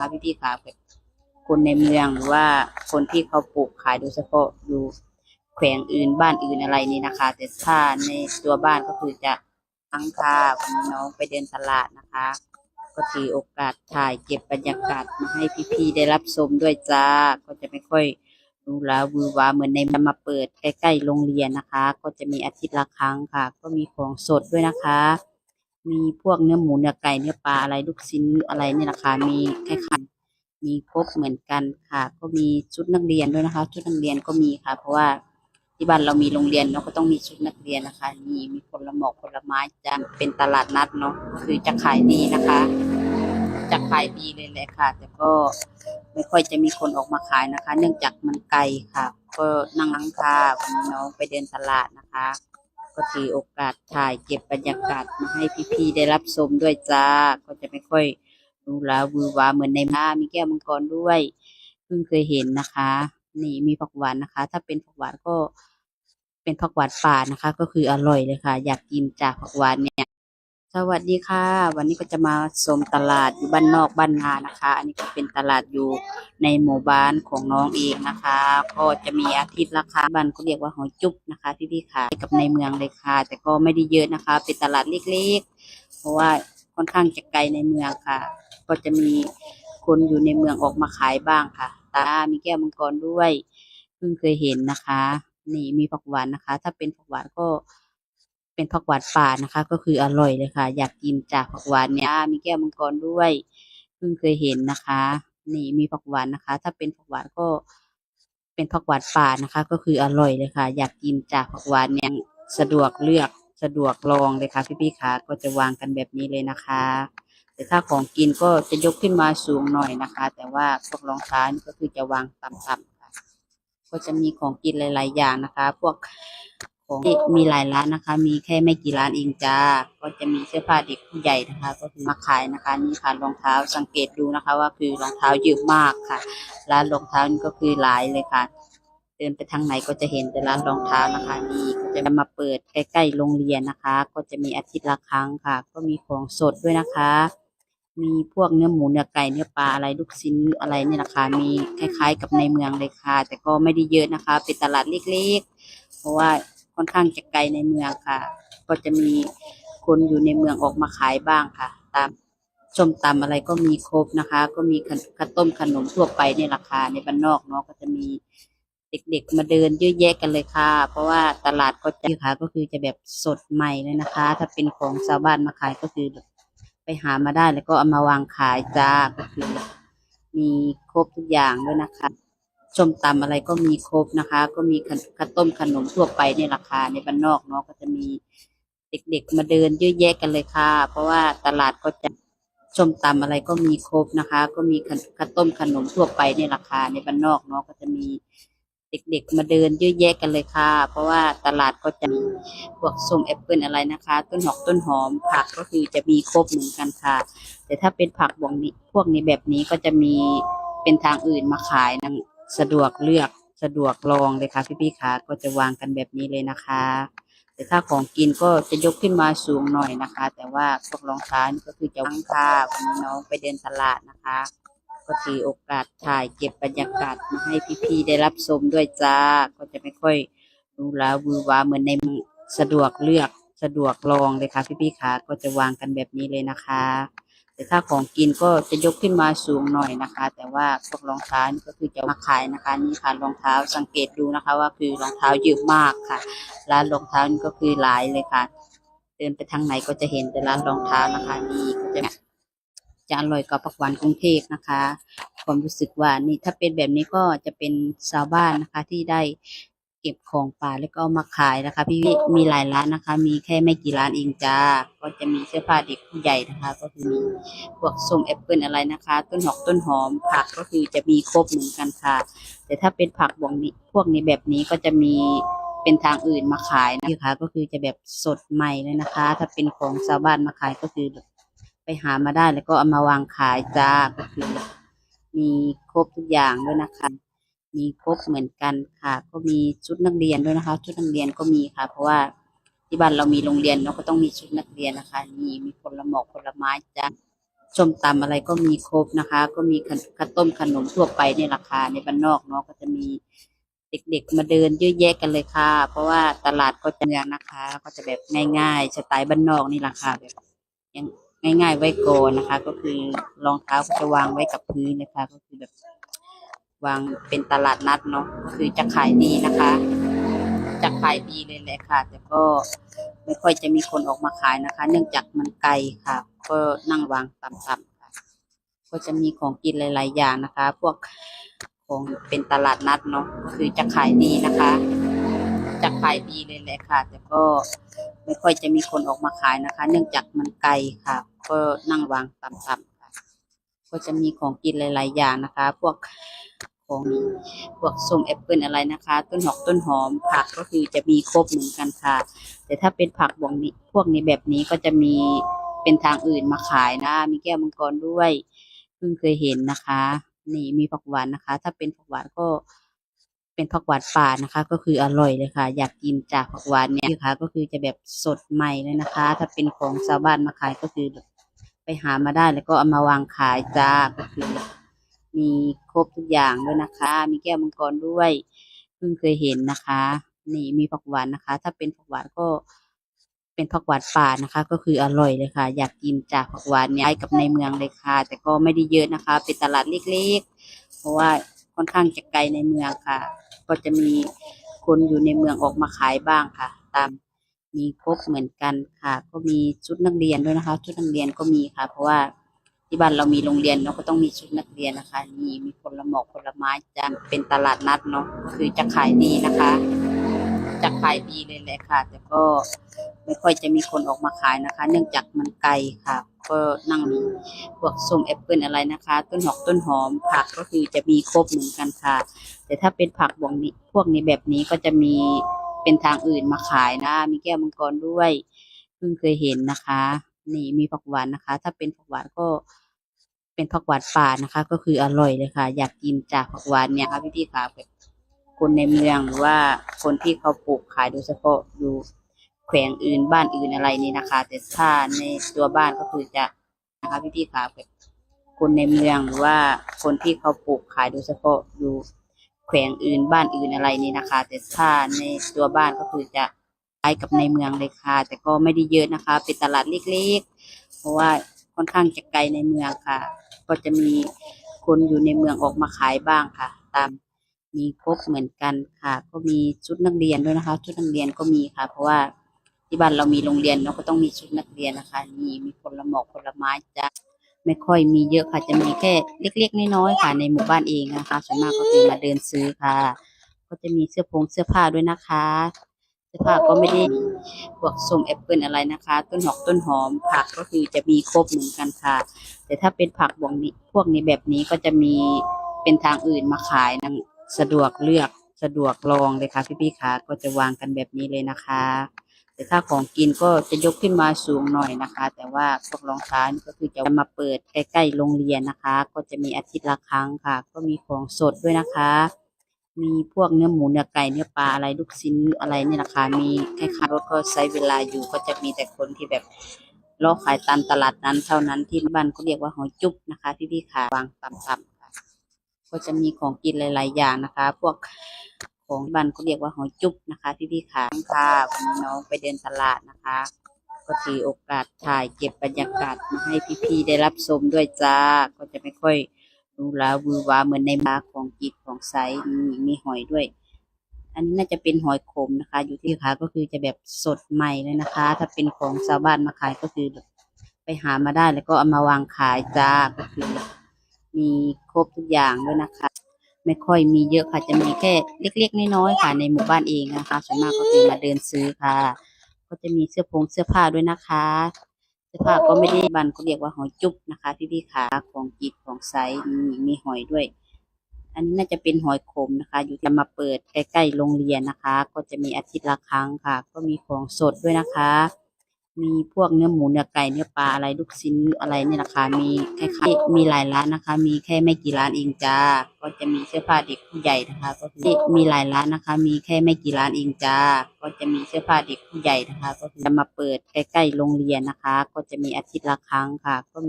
ค่ะพี่พี่ๆค่ะแบคนในเมืองหรือว่าคนที่เขาปลูกขายโดยเฉพาะอยู่แขวงอื่นบ้านอื่นอะไรนี่นะคะ แต่ถ้าในตัวบ้านก็คือจะทั้งค่ะวันนี้น้องไปเดินตลาดนะคะ ก็ถือโอกาสถ่ายเก็บบรรยากาศมาให้พี่ๆได้รับชมด้วยจ้า ก็จะไม่ค่อยรูหราวือวาเหมือนในมาเปิดใกล้ๆโรงเรียนนะคะ ก็จะมีอาทิตย์ละครั้งค่ะ ก็มีของสดด้วยนะคะ มีพวกเนื้อหมูเนื้อไก่เนื้อปลาอะไรลูกชิ้นอะไรนี่ราคามีคล้ายๆมีครบเหมือนกันค่ะ ก็มีชุดนักเรียนด้วยนะคะ ชุดนักเรียนก็มีค่ะ เพราะว่าที่บ้านเรามีโรงเรียนเราก็ต้องมีชุดนักเรียนนะคะ มีมีผลหมอกผลไม้จะเป็นตลาดนัดเนาะคือจะขายดีนะคะจะขายดีเลยแหละค่ะ แต่ก็ไม่ค่อยจะมีคนออกมาขายนะคะ เนื่องจากมันไกลค่ะ ก็นั่งนังค่ะวันนี้น้องไปเดินตลาดนะคะ ก็ถือโอกาสถ่ายเก็บบรรยากาศมาให้พี่ๆได้รับชมด้วยจ้า ก็จะไม่ค่อยหรูหราวือวาเหมือนในมามีแก้วมังกรด้วย เพิ่งเคยเห็นนะคะ นี่มีผักหวานนะคะ ถ้าเป็นผักหวานก็เป็นผักหวานป่านะคะ ก็คืออร่อยเลยค่ะ อยากกินจากผักหวานเนี่ย สวัสดีค่ะ วันนี้ก็จะมาชมตลาดอยู่บ้านนอกบ้านนานะคะ อันนี้ก็เป็นตลาดอยู่ในหมู่บ้านของน้องเองนะคะ ก็จะมีอาทิตย์ละครั้งบ้านก็เรียกว่าหอยจุ๊บนะคะ พี่ๆขายกับในเมืองเลยค่ะ แต่ก็ไม่ได้เยอะนะคะ เป็นตลาดเล็กๆ เพราะว่าค่อนข้างจะไกลในเมืองค่ะ ก็จะมีคนอยู่ในเมืองออกมาขายบ้างค่ะตามีแก้วมังกรด้วยเพิ่งเคยเห็นนะคะ นี่มีผักหวานนะคะ ถ้าเป็นผักหวานก็ เป็นผักหวานป่านะคะ ก็คืออร่อยเลยค่ะ อยากกินจากผักหวานเนี่ยมีแก้วมังกรด้วยเพิ่งเคยเห็นนะคะ นี่มีผักหวานนะคะ ถ้าเป็นผักหวานก็เป็นผักหวานป่านะคะ ก็คืออร่อยเลยค่ะ อยากกินจากผักหวานเนี่ยสะดวกเลือกสะดวกลองเลยค่ะพี่ๆค่ะก็จะวางกันแบบนี้เลยนะคะ แต่ถ้าของกินก็จะยกขึ้นมาสูงหน่อยนะคะ แต่ว่าพวกรองเท้านี่ก็คือจะวางต่ำๆค่ะ ก็จะมีของกินหลาย ๆ อย่างนะคะ พวก ของมีหลายร้านนะคะ มีแค่ไม่กี่ร้านเองจ้า ก็จะมีเสื้อผ้าเด็กผู้ใหญ่นะคะ ก็คือมาขายนะคะนี่ค่ะรองเท้าสังเกตดูนะคะ ว่าคือรองเท้าเยอะมากค่ะ ร้านรองเท้านี่ก็คือหลายเลยค่ะ เดินไปทางไหนก็จะเห็นแต่ร้านรองเท้านะคะนี่ก็จะมาเปิดใกล้ๆโรงเรียนนะคะ ก็จะมีอาทิตย์ละครั้งค่ะ ก็มีของสดด้วยนะคะมีพวกเนื้อหมูเนื้อไก่เนื้อปลาอะไรลูกชิ้นอะไรนี่ราคามีคล้ายๆกับในเมืองเลยค่ะ แต่ก็ไม่ได้เยอะนะคะ เป็นตลาดเล็กๆ เพราะว่า ค่อนข้างจะไกลในเมืองค่ะ ก็จะมีคนอยู่ในเมืองออกมาขายบ้างค่ะ ตามส้มตำอะไรก็มีครบนะคะ ก็มีขนข้าวต้มขนมทั่วไปในราคาในบ้านนอกเนาะก็จะมีเด็กๆมาเดินเยอะแยะกันเลยค่ะ เพราะว่าตลาดก็จะค่ะก็คือจะแบบสดใหม่เลยนะคะ ถ้าเป็นของชาวบ้านมาขายก็คือไปหามาได้แล้วก็เอามาวางขายจ้าก็คือ มีครบทุกอย่างด้วยนะคะ ส้มตำอะไรก็มีครบนะคะ ก็มีข้าวต้มขนมทั่วไปในราคาในบ้านนอกเนาะก็จะมีเด็กๆมาเดินเยอะแยะกันเลยค่ะ เพราะว่าตลาดก็จะส้มตำอะไรก็มีครบนะคะ ก็มีขนข้าวต้มขนมทั่วไปในราคาในบ้านนอกเนาะก็จะมีเด็กๆมาเดินเยอะแยะกันเลยค่ะ เพราะว่าตลาดก็จะมีพวกส้มแอปเปิลอะไรนะคะ ต้นหอกต้นหอมผักก็คือจะมีครบเหมือนกันค่ะ แต่ถ้าเป็นผักบวงนี้พวกนี้แบบนี้ก็จะมีเป็นทางอื่นมาขายนะ สะดวกเลือกสะดวกลองเลยค่ะพี่ๆค่ะก็จะวางกันแบบนี้เลยนะคะ แต่ถ้าของกินก็จะยกขึ้นมาสูงหน่อยนะคะ แต่ว่าพวกรองเท้านี่ก็คือจะวางค่ะวันนี้น้องไปเดินตลาดนะคะ ก็ถือโอกาสถ่ายเก็บบรรยากาศมาให้พี่ๆได้รับชมด้วยจ้า ก็จะไม่ค่อยรูหราวือหวาเหมือนในสะดวกเลือกสะดวกลองเลยค่ะพี่ๆค่ะก็จะวางกันแบบนี้เลยนะคะ แต่ถ้าของกินก็จะยกขึ้นมาสูงหน่อยนะคะ แต่ว่าพวกรองเท้านี่ก็คือจะมาขายนะคะนี่ค่ะรองเท้าสังเกตดูนะคะ ว่าคือรองเท้าเยอะมากค่ะ ร้านรองเท้านี่ก็คือหลายเลยค่ะ เดินไปทางไหนก็จะเห็นแต่ร้านรองเท้านะคะนี่ก็จะจะอร่อยกว่าปักหวานกรุงเทพนะคะ ความรู้สึกว่านี่ถ้าเป็นแบบนี้ก็จะเป็นชาวบ้านนะคะที่ได้ เก็บของป่าแล้วก็มาขายนะคะ พี่มีหลายร้านนะคะ มีแค่ไม่กี่ร้านเองจ้าก็จะมีเสื้อผ้าเด็กผู้ใหญ่นะคะ ก็คือมีพวกส้มแอปเปิลอะไรนะคะ ต้นหอกต้นหอมผักก็คือจะมีครบเหมือนกันค่ะ แต่ถ้าเป็นผักบวงนี้พวกนี้แบบนี้ก็จะมีเป็นทางอื่นมาขายนะคะก็คือจะแบบสดใหม่เลยนะคะ ถ้าเป็นของชาวบ้านมาขายก็คือไปหามาได้แล้วก็เอามาวางขายจ้าก็คือมีครบทุกอย่างด้วยนะคะ มีครบเหมือนกันค่ะ ก็มีชุดนักเรียนด้วยนะคะ ชุดนักเรียนก็มีค่ะ เพราะว่าที่บ้านเรามีโรงเรียนเราก็ต้องมีชุดนักเรียนนะคะนี่มีผลหมอกผลไม้จ้าส้มตำอะไรก็มีครบนะคะ ก็มีข้าวต้มขนมทั่วไปในราคาในบ้านนอกเนาะก็จะมีเด็กๆมาเดินเยอะแยะกันเลยค่ะ เพราะว่าตลาดก็จะเมืองนะคะ ก็จะแบบง่ายๆสไตล์บ้านนอกนี่ราคาแบบยังง่าย ๆ ไว้ก่อนนะคะ ก็คือรองเท้าก็จะวางไว้กับพื้นนะคะ ก็คือแบบ วางเป็นตลาดนัดเนาะก็คือจะขายดีนะคะ จะขายดีเลยแหละค่ะ แต่ก็ไม่ค่อยจะมีคนออกมาขายนะคะ เนื่องจากมันไกลค่ะ ก็นั่งวางต่ำๆค่ะ ก็จะมีของกินหลาย ๆ อย่างนะคะ พวกของเป็นตลาดนัดเนาะก็คือจะขายดีนะคะ จะขายดีเลยแหละค่ะ แต่ก็ไม่ค่อยจะมีคนออกมาขายนะคะ เนื่องจากมันไกลค่ะ ก็นั่งวางต่ำๆค่ะ ก็จะมีของกินหลาย ๆ อย่างนะคะ พวก ของพวกส้มแอปเปิลอะไรนะคะ ต้นหอกต้นหอมผักก็คือจะมีครบเหมือนกันค่ะ แต่ถ้าเป็นผักบวงนี้พวกนี้แบบนี้ก็จะมีเป็นทางอื่นมาขายนะ มีแก้วมังกรด้วยเพิ่งเคยเห็นนะคะ นี่มีผักหวานนะคะ ถ้าเป็นผักหวานก็เป็นผักหวานป่านะคะ ก็คืออร่อยเลยค่ะ อยากกินจากผักหวานเนี่ยนะคะก็คือจะแบบสดใหม่เลยนะคะ ถ้าเป็นของชาวบ้านมาขายก็คือไปหามาได้แล้วก็เอามาวางขายจ้าก็คือ มีครบทุกอย่างด้วยนะคะ มีแก้วมังกรด้วยเพิ่งเคยเห็นนะคะ นี่มีผักหวานนะคะ ถ้าเป็นผักหวานก็เป็นผักหวานป่านะคะ ก็คืออร่อยเลยค่ะ อยากกินจากผักหวานเนี่ยใกล้กับในเมืองเลยค่ะ แต่ก็ไม่ได้เยอะนะคะ เป็นตลาดเล็กๆ เพราะว่าค่อนข้างจะไกลในเมืองค่ะ ก็จะมีคนอยู่ในเมืองออกมาขายบ้างค่ะ ตามมีครบเหมือนกันค่ะ ก็มีชุดนักเรียนด้วยนะคะ ชุดนักเรียนก็มีค่ะ เพราะว่า ที่บ้านเรามีโรงเรียนเราก็ต้องมีชุดนักเรียนนะคะนี่มีผลหมอกผลไม้จะเป็นตลาดนัดเนาะก็คือจะขายดีนะคะ จะขายดีเลยแหละค่ะ แต่ก็ไม่ค่อยจะมีคนออกมาขายนะคะ เนื่องจากมันไกลค่ะ ก็นั่งพวกส้มแอปเปิลอะไรนะคะ ต้นหอกต้นหอมผักก็คือจะมีครบเหมือนกันค่ะ แต่ถ้าเป็นผักบวงนี้พวกนี้แบบนี้ก็จะมีเป็นทางอื่นมาขายนะ มีแก้วมังกรด้วย เพิ่งเคยเห็นนะคะ นี่มีผักหวานนะคะ ถ้าเป็นผักหวานก็เป็นผักหวานป่านะคะ ก็คืออร่อยเลยค่ะ อยากกินจากผักหวานเนี่ยค่ะพี่ๆค่ะแบบคนในเมืองหรือว่าคนที่เขาปลูกขายโดยเฉพาะอยู่แขวงอื่นบ้านอื่นอะไรนี่นะคะ แต่ถ้าในตัวบ้านก็คือจะนะคะพี่ๆค่ะแบบคนในเมืองหรือว่าคนที่เขาปลูกขายโดยเฉพาะอยู่แขวงอื่นบ้านอื่นอะไรนี่นะคะ แต่ถ้าในตัวบ้านก็คือจะ ล้ายกับในเมืองเลยค่ะ แต่ก็ไม่ได้เยอะนะคะ เป็นตลาดเล็กๆ เพราะว่าค่อนข้างจะไกลในเมืองค่ะ ก็จะมีคนอยู่ในเมืองออกมาขายบ้างค่ะ ตามมีครบเหมือนกันค่ะ ก็มีชุดนักเรียนด้วยนะคะ ชุดนักเรียนก็มีค่ะ เพราะว่าที่บ้านเรามีโรงเรียนเราก็ต้องมีชุดนักเรียนนะคะนี่มีผลหมอกผลไม้จะไม่ค่อยมีเยอะค่ะ จะมีแค่เล็กๆน้อยๆค่ะ ในหมู่บ้านเองนะคะส่วนมากก็คือมาเดินซื้อค่ะ ก็จะมีเสื้อผงเสื้อผ้าด้วยนะคะ เสื้อผ้าก็ไม่ได้พวกส้มแอปเปิลอะไรนะคะ ต้นหอกต้นหอม ผักก็คือจะมีครบเหมือนกันค่ะ แต่ถ้าเป็นผักบวงนี้พวกนี้แบบนี้ก็จะมีเป็นทางอื่นมาขายนะสะดวกเลือกสะดวกลองเลยค่ะพี่ๆค่ะก็จะวางกันแบบนี้เลยนะคะ แต่ถ้าของกินก็จะยกขึ้นมาสูงหน่อยนะคะ แต่ว่าพวกรองเท้านี่ก็คือจะมาเปิดใกล้ๆโรงเรียนนะคะ ก็จะมีอาทิตย์ละครั้งค่ะ ก็มีของสดด้วยนะคะ มีพวกเนื้อหมูเนื้อไก่เนื้อปลาอะไรลูกชิ้นอะไรนี่ราคามีคล้ายๆรถก็ใช้เวลาอยู่ก็จะมีแต่คนที่แบบรอขายตามตลาดนั้นเท่านั้นที่บ้านก็เรียกว่าหอยจุ๊บนะคะ พี่ๆค่ะวางต่ำๆค่ะก็จะมีของกินหลาย ๆ อย่างนะคะ พวกของบ้านก็เรียกว่าหอยจุ๊บนะคะ พี่ๆค่ะค่ะวันนี้น้องไปเดินตลาดนะคะ ก็ถือโอกาสถ่ายเก็บบรรยากาศมาให้พี่ๆได้รับชมด้วยจ้าก็จะไม่ค่อย รูราวือวาเหมือนในมาของกินของไซส์มีมีหอยด้วย อันนี้น่าจะเป็นหอยขมนะคะ อยู่ที่ขาก็คือจะแบบสดใหม่เลยนะคะ ถ้าเป็นของชาวบ้านมาขายก็คือแบบไปหามาได้แล้วก็เอามาวางขายจ้าก็คือ มีครบทุกอย่างด้วยนะคะ ไม่ค่อยมีเยอะค่ะจะมีแค่เล็ก ๆ น้อยๆค่ะในหมู่บ้านเองนะคะส่วนมากก็คือมาเดินซื้อค่ะ ก็จะมีเสื้อผงเสื้อผ้าด้วยนะคะ เสื้อผ้าก็ไม่ได้บันก็เรียกว่าหอยจุ๊บนะคะ พี่ๆขาของจีดของไซส์มีมีหอยด้วย อันนี้น่าจะเป็นหอยขมนะคะ อยู่จะมาเปิดใกล้ๆโรงเรียนนะคะ ก็จะมีอาทิตย์ละครั้งค่ะ ก็มีของสดด้วยนะคะ มีพวกเนื้อหมูเนื้อไก่เนื้อปลาอะไรลูกชิ้นอะไรนี่ราคามีคล้ายๆมีหลายร้านนะคะ มีแค่ไม่กี่ร้านเองจ้า ก็จะมีเสื้อผ้าเด็กผู้ใหญ่นะคะ ก็คือมีหลายร้านนะคะ มีแค่ไม่กี่ร้านเองจ้า ก็จะมีเสื้อผ้าเด็กผู้ใหญ่นะคะ ก็คือจะมาเปิดใกล้ๆโรงเรียนนะคะ ก็จะมีอาทิตย์ละครั้งค่ะ ก็มี